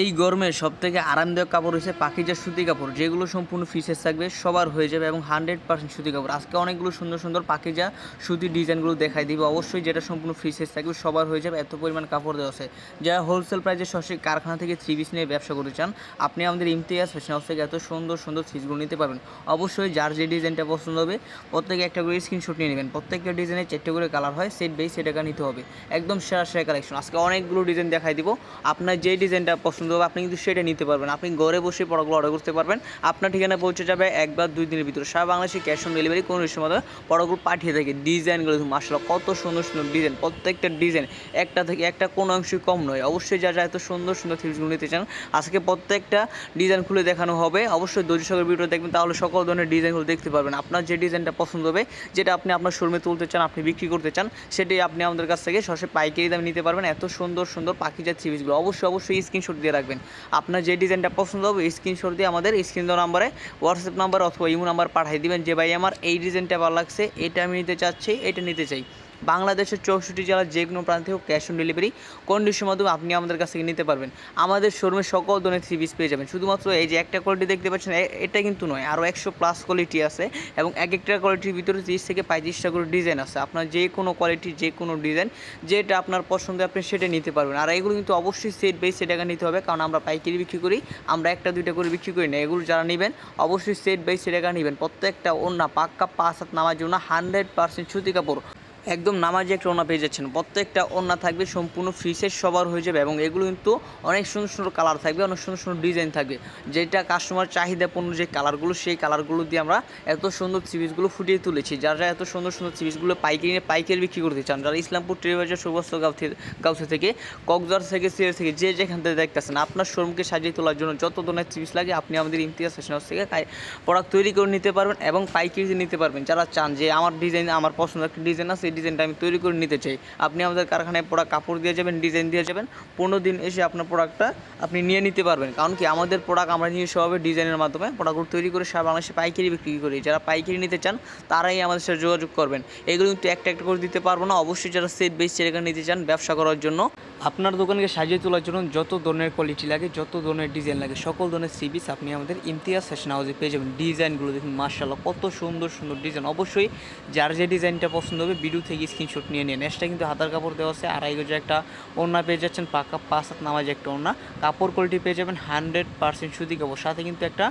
এই গরমে সব থেকে আরামদায়ক কাপড় হচ্ছে পাখিজার সুতি কাপড়। যেগুলো সম্পূর্ণ ফিসেস থাকবে, সবার হয়ে যাবে এবং হান্ড্রেড পার্সেন্ট সুতি কাপড়। আজকে অনেকগুলো সুন্দর সুন্দর পাখিজা সুতির ডিজাইনগুলো দেখাই দিবে। অবশ্যই যেটা সম্পূর্ণ ফিসেস থাকবে, সবার হয়ে যাবে। এত পরিমাণ কাপড় দেওয়া আছে। যারা হোলসেল প্রাইসে সরাসরি কারখানা থেকে থ্রি পিস নিয়ে ব্যবসা করতে চান, আপনি আমাদের ইমতিয়াজ ফ্যাশন হাউস থেকে এত সুন্দর সুন্দর থ্রিসগুলো নিতে পারবেন। অবশ্যই যার যে ডিজাইনটা পছন্দ হবে, প্রত্যেকে একটা করে স্ক্রিনশট নিয়ে নেবেন। প্রত্যেকটা ডিজাইনের চারটে করে কালার হয় সেট বেই সেটাকে নিতে হবে। একদম সেরা সেরা কালেকশন আজকে অনেকগুলো ডিজাইন দেখাই দিব। আপনার যে ডিজাইনটা পছন্দ হবে আপনি কিন্তু সেটা নিতে পারবেন। আপনি ঘরে বসে প্রোডাক্টগুলো অর্ডার করতে পারবেন। আপনার ঠিকানা পৌঁছে যাবে এক বা দুই দিনের ভিতরে। সারা বাংলাদেশে ক্যাশ অন ডেলিভারি কোনো সময় প্রোডাক্টগুলো পাঠিয়ে থাকে। ডিজাইনগুলো মাসাল্লাহ কত সুন্দর সুন্দর ডিজাইন প্রত্যেকটা ডিজাইন একটা থেকে একটা কোনো অংশই কম নয়। অবশ্যই যা যা এত সুন্দর সুন্দর থ্রিজগুলো নিতে চান, আজকে প্রত্যেকটা ডিজাইন খুলে দেখানো হবে। অবশ্যই দর্শক সকের ভিডিও দেখবেন, তাহলে সকল ধরনের ডিজাইনগুলো দেখতে পারবেন। আপনার যে ডিজাইনটা পছন্দ হবে, যেটা আপনি আপনার শোরুমে তুলতে চান, আপনি বিক্রি করতে চান, সেটাই আপনি আমাদের কাছ থেকে সরাসরি পাইকারি দামে নিতে পারবেন। এত সুন্দর সুন্দর পাখিজাত থ্রিজগুলো অবশ্যই অবশ্যই স্ক্রিনশট দিয়ে রাখবেন। আপনার যে ডিজাইনটা পছন্দ হবে স্ক্রিনশট দিয়ে আমাদের স্ক্রিন নাম্বারে হোয়াটসঅ্যাপ নাম্বার অথবা ইমো নাম্বার পাঠিয়ে দিবেন যে, ভাই, আমার এই ডিজাইনটা ভালো লাগছে, এটা আমি নিতে চাচ্ছি, এটা নিতে চাই। বাংলাদেশের চৌষট্টি জেলার যে কোনো প্রান্তে হোক ক্যাশ অন ডেলিভারি কন্ডিশনের মাধ্যমে আপনি আমাদের কাছ থেকে নিতে পারবেন। আমাদের শোরুমে সকল ধরনের থ্রি পিস পেয়ে যাবেন। শুধুমাত্র এই যে একটা কোয়ালিটি দেখতে পাচ্ছেন এটা কিন্তু নয় আরও একশো প্লাস কোয়ালিটি আছে এবং এক একটা কোয়ালিটির ভিতরে তিরিশ থেকে পঁয়ত্রিশটা করে ডিজাইন আছে। আপনার যে কোনো কোয়ালিটি যে কোনো ডিজাইন যেটা আপনার পছন্দ আপনি সেটা নিতে পারবেন। আর এগুলো কিন্তু অবশ্যই সেট বাই সেট টাকা নিতে হবে, কারণ আমরা পাইকারি বিক্রি করি, আমরা একটা, দুইটা করে বিক্রি করি না। এগুলো যারা নেবেন, অবশ্যই সেট বাই সেট টাকা নেবেন। প্রত্যেকটা অন্য পাক্কা পাঁচ হাত নামার জন্য হান্ড্রেড পার্সেন্ট সুতি কাপড়। একদম নামাজি একটা ওনা পেয়ে যাচ্ছেন। প্রত্যেকটা ওনা থাকবে, সম্পূর্ণ ফ্রিসের সবার হয়ে যাবে এবং এগুলো কিন্তু অনেক সুন্দর সুন্দর কালার থাকবে, অনেক সুন্দর সুন্দর ডিজাইন থাকবে। যেটা কাস্টমার চাহিদাপূর্ণ যে কালারগুলো সেই কালারগুলো দিয়ে আমরা এত সুন্দর সিরিজগুলো ফুটিয়ে তুলেছি। যারা এত সুন্দর সুন্দর সিরিজগুলো পাইকারি নিয়ে পাইকারি বিক্রি করতে চান, যারা ইসলামপুর ট্রেবাজার সুবস্ত গাউথে থেকে, কক্সবাজার থেকে সিরিয়াস থেকে, যে যেখান থেকে দেখতেছেন, আপনার শোরুমকে সাজিয়ে তোলার জন্য যত ধরনের সিরিজ লাগে, আপনি আমাদের ইমতিয়াজ ফ্যাশন হাউস থেকে প্রোডাক্ট তৈরি করে নিতে পারবেন এবং পাইকারি নিতে পারবেন। যারা চান যে আমার ডিজাইন আমার পছন্দ একটা ডিজাইন আছে ডিজাইনটা আমি তৈরি করে নিতে চাই। আপনি আমাদের কারখানায় প্রোডাক্ট কাপড় দিয়ে যাবেন ডিজাইন দিয়ে যাবেন, পনেরো দিন এসে আপনার প্রোডাক্টটা আপনি নিয়ে নিতে পারবেন। কারণ কি, আমাদের প্রোডাক্ট আমরা নিয়ে সবাই ডিজাইনের মাধ্যমে। প্রোডাক্টগুলো তৈরি করে সারা বাংলাদেশে পাইকারি বিক্রি করি। যারা পাইকারি নিতে চান, তারাই আমাদের সাথে যোগাযোগ করবেন। এগুলো কিন্তু একটা একটা করে দিতে পারব না। অবশ্যই যারা সেট বেস সেটা নিতে চান, ব্যবসা করার জন্য আপনার দোকানকে সাজিয়ে তোলার জন্য যত ধরনের কোয়ালিটি লাগে, যত ধরনের ডিজাইন লাগে, সকল ধরনের সিবিস আপনি আমাদের ইমতিয়াজ ফ্যাশন হাউসে পেয়ে যাবেন। ডিজাইনগুলো দেখুন মার্শাল্লাহ কত সুন্দর সুন্দর ডিজাইন অবশ্যই যার যে ডিজাইনটা পছন্দ হবে ভিডিও থেকে স্ক্রিনশট নিয়ে নিন। নেক্সটটা কিন্তু হাতার কাপড় দেওয়া আছে, আড়াই গজে একটা ওড়না পেয়ে যাচ্ছেন, পাকা পাঁচ হাত নামাজ একটা ওড়না। কাপড় কোয়ালিটি পেয়ে যাবেন হান্ড্রেড পার্সেন্ট সুতি কাপড়। সাথে কিন্তু একটা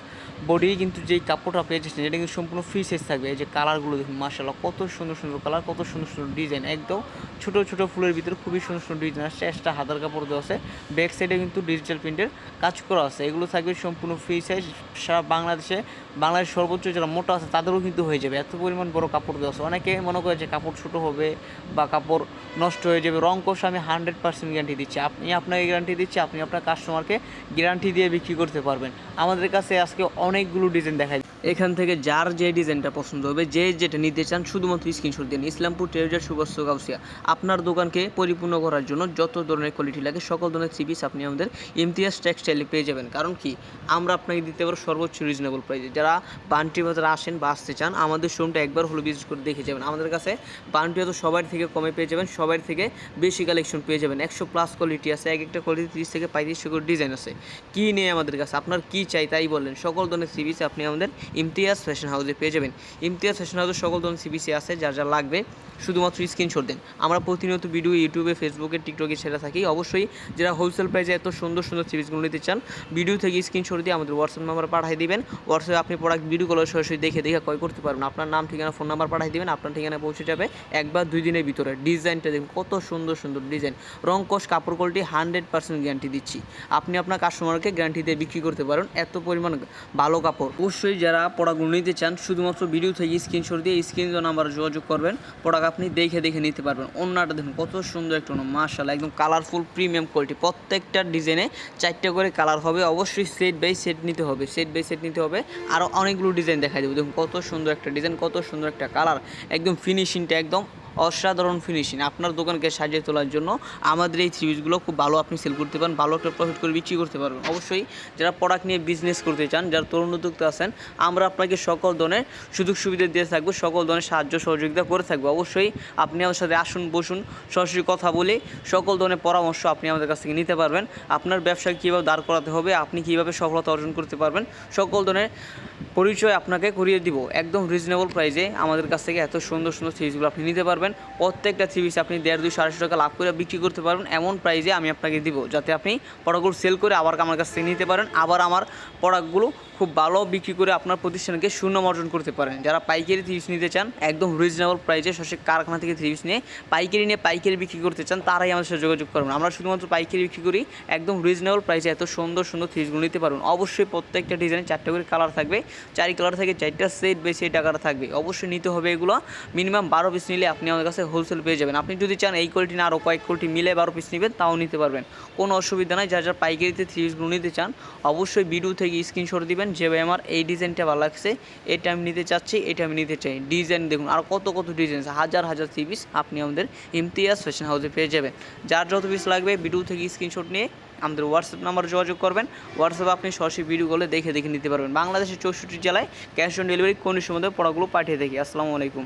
বডি কিন্তু যেই কাপড়টা পেয়ে যাচ্ছেন যেটা কিন্তু সম্পূর্ণ ফ্রি সাইজ থাকবে। এই যে কালারগুলো দেখুন মার্শাল্লাহ কত সুন্দর সুন্দর কালার কত সুন্দর সুন্দর ডিজাইন একদম ছোটো ছোটো ফুলের ভিতরে খুবই সুন্দর সুন্দর ডিজাইন আসছে। একটা হাতার কাপড় দেওয়া আছে। ব্যাক সাইডে কিন্তু ডিজিটাল প্রিন্টের কাজ করা আছে। এগুলো থাকবে সম্পূর্ণ ফ্রি সাইজ সারা বাংলাদেশে বাংলাদেশ সর্বোচ্চ যারা মোটা আছে, তাদেরও কিন্তু হয়ে যাবে। এত পরিমাণ বড় কাপড় দেওয়া আছে। অনেকে মনে করে যে কাপড় ছোটো হবে বা কাপড় নষ্ট হয়ে যাবে, রং কোষ আমি হান্ড্রেড পার্সেন্ট গ্যারান্টি দিচ্ছি। আপনি আপনাকে গ্যারান্টি দিচ্ছি, আপনি আপনার কাস্টমারকে গ্যারান্টি দিয়ে বিক্রি করতে পারবেন। আমাদের কাছে আজকে অনেকগুলো ডিজাইন দেখাই এখান থেকে যার যে ডিজাইনটা পছন্দ হবে, যে যেটা নিতে চান, শুধুমাত্র স্ক্রিনশট দিন ইসলামপুর ট্রেজার সুবস্ত গাউসিয়া। আপনার দোকানকে পরিপূর্ণ করার জন্য যত ধরনের কোয়ালিটি লাগে, সকল ধরনের সিবিস আপনি আমাদের ইমতিয়াজ টেক্সটাইলে পেয়ে যাবেন। কারণ কি? আমরা আপনাকে দিতে পারব সর্বোচ্চ রিজনেবল প্রাইসে যারা বান্টি বাজারে আসেন বা আসতে চান, আমাদের শোরুমটা একবার হলো ভিজিট করে দেখে যাবেন। আমাদের কাছে বান্টি তো সবার থেকে কমে পেয়ে যাবেন, সবার থেকে বেশি কালেকশন পেয়ে যাবেন। একশো প্লাস কোয়ালিটি আছে, এক একটা কোয়ালিটি তিরিশ থেকে পঁয়ত্রিশশো করে ডিজাইন আছে। কী নেই আমাদের কাছে? আপনার কী চাই তাই বললেন। সকল ধরনের সিবিসি আপনি আমাদের ইমতিয়াজ ফ্যাশন হাউসে পেয়ে যাবেন। ইমতিয়াজ ফ্যাশন হাউসে সকল ধরনের সিবিসি আছে, যার যা লাগবে, শুধুমাত্র স্ক্রিনশট দেন। আমরা প্রতিনিয়ত ভিডিও ইউটিউবে ফেসবুকে টিকটকে ছেড়ে থাকি। অবশ্যই যারা হোলসেল প্রাইসে এত সুন্দর সুন্দর সিরিজগুলো নিতে চান ভিডিও থেকে স্ক্রিনশট দিয়ে আমাদের হোয়াটসঅ্যাপ নাম্বার পাঠিয়ে দিবেন। হোয়াটসঅ্যাপে আপনি প্রোডাক্ট ভিডিও কলে সরাসরি দেখে দেখে ক্রয় করতে পারবেন। আপনার নাম, ঠিকানা ফোন নাম্বার পাঠিয়ে দিবেন। আপনার ঠিকানা পৌঁছে যাবে এক বা দুই দিনের ভিতরে। ডিজাইনটা দেখুন, কত সুন্দর সুন্দর ডিজাইন। রং কোষ কাপড় কোয়ালিটি হান্ড্রেড পার্সেন্ট গ্যারান্টি দিচ্ছি। আপনি আপনার কাস্টমারকে গ্যারান্টি দিয়ে বিক্রি করতে পারেন। এত পরিমাণ ভালো কাপড়। অবশ্যই যারা প্রোডাক্টগুলো নিতে চান, শুধুমাত্র ভিডিও থেকে স্ক্রিনশট দিয়ে স্ক্রিন নাম্বার যোগাযোগ করবেন। প্রোডাক্ট আপনি দেখে দেখে নিতে পারবেন। অন্যটা দেখুন, কত সুন্দর একটা অন্য মার্শাল একদম কালারফুল প্রিমিয়াম কোয়ালিটি প্রত্যেকটা ডিজাইনে চারটে করে কালার হবে, অবশ্যই সেট বাই সেট নিতে হবে সেট বাই সেট নিতে হবে। আরও অনেকগুলো ডিজাইন দেখা দেবে। দেখুন, কত সুন্দর একটা ডিজাইন কত সুন্দর একটা কালার একদম ফিনিশিংটা একদম অসাধারণ ফিনিশিং আপনার দোকানকে সাজিয়ে তোলার জন্য আমাদের এই থ্রি পিসগুলো খুব ভালো আপনি সেল করতে পারেন, ভালো একটা প্রফিট করে বিক্রি করতে পারবেন। অবশ্যই যারা প্রোডাক্ট নিয়ে বিজনেস করতে চান, যারা তরুণ উদ্যোক্তা আছেন, আমরা আপনাকে সকল ধরনের সুযোগ সুবিধা দিয়ে থাকব, সকল ধরনের সাহায্য সহযোগিতা করে থাকব। অবশ্যই আপনি আমাদের সাথে আসুন, বসুন, সরাসরি কথা বলে সকল ধরনের পরামর্শ আপনি আমাদের কাছ থেকে নিতে পারবেন। আপনার ব্যবসা কীভাবে দাঁড় করাতে হবে, আপনি কীভাবে সফলতা অর্জন করতে পারবেন, সকল ধরনের পরিচয় আপনাকে করিয়ে দিব। একদম রিজনেবল প্রাইসে আমাদের কাছ থেকে এত সুন্দর সুন্দর থ্রিজগুলো আপনি নিতে পারবেন। প্রত্যেকটা থ্রি পিস আপনি দেড়, দুই আড়াইশো টাকা লাভ করে বিক্রি করতে পারবেন। এমন প্রাইজে আমি আপনাকে দিব, যাতে আপনি প্রোডাক্টগুলো সেল করে আবার আমার কাছ থেকে নিতে পারেন। আবার আমার প্রোডাক্টগুলো খুব ভালো বিক্রি করে আপনার প্রতিষ্ঠানকে শূন্য অর্জন করতে পারেন। যারা পাইকারি থ্রিপস নিতে চান, একদম রিজনেবল প্রাইসে সঠিক কারখানা থেকে থ্রিপস নিয়ে পাইকারি নিয়ে পাইকারি বিক্রি করতে চান, তারাই আমাদের সাথে যোগাযোগ করবেন। আমরা শুধুমাত্র পাইকারি বিক্রি করি, একদম রিজনেবল প্রাইসে এত সুন্দর সুন্দর থ্রিপসগুলো নিতে পারবেন। অবশ্যই প্রত্যেকটা ডিজাইনে চারটে করে কালার থাকবে। চারি কালার থেকে চারটা সেট বেশি টাকাটা থাকবে। অবশ্যই নিতে হবে এগুলো। মিনিমাম বারো পিস নিলে আপনি আমাদের কাছে হোলসেল পেয়ে যাবেন। আপনি যদি চান এই কোয়ালিটি না আরও কয়েক কোয়ালিটি মিলে বারো পিস নেবেন, তাও নিতে পারবেন। কোনো অসুবিধা নাই। যারা যারা পাইকারিতে থ্রি পিসগুলো নিতে চান, অবশ্যই ভিডিও থেকে স্ক্রিনশট দিবেন। যে ভাই আমার এই ডিজাইনটা ভালো লাগছে, এটা আমি নিতে চাচ্ছি, এটা আমি নিতে চাই। ডিজাইন দেখুন, আর কত কত ডিজাইন হাজার হাজার থ্রি পিস আপনি আমাদের ইমতিয়াজ ফ্যাশন হাউসে পেয়ে যাবেন। যার যত পিস লাগবে ভিডিও থেকে স্ক্রিনশট নিয়ে আমাদের হোয়াটসঅ্যাপ নাম্বার যোগাযোগ করবেন। হোয়াটসঅ্যাপে আপনি সরাসরি ভিডিওগুলো দেখে দেখে নিতে পারবেন। বাংলাদেশের চৌষট্টি জেলায় ক্যাশ অন ডেলিভারি কোন মধ্যে পড়াগুলো পাঠিয়ে দেখি। আসসালামু আলাইকুম।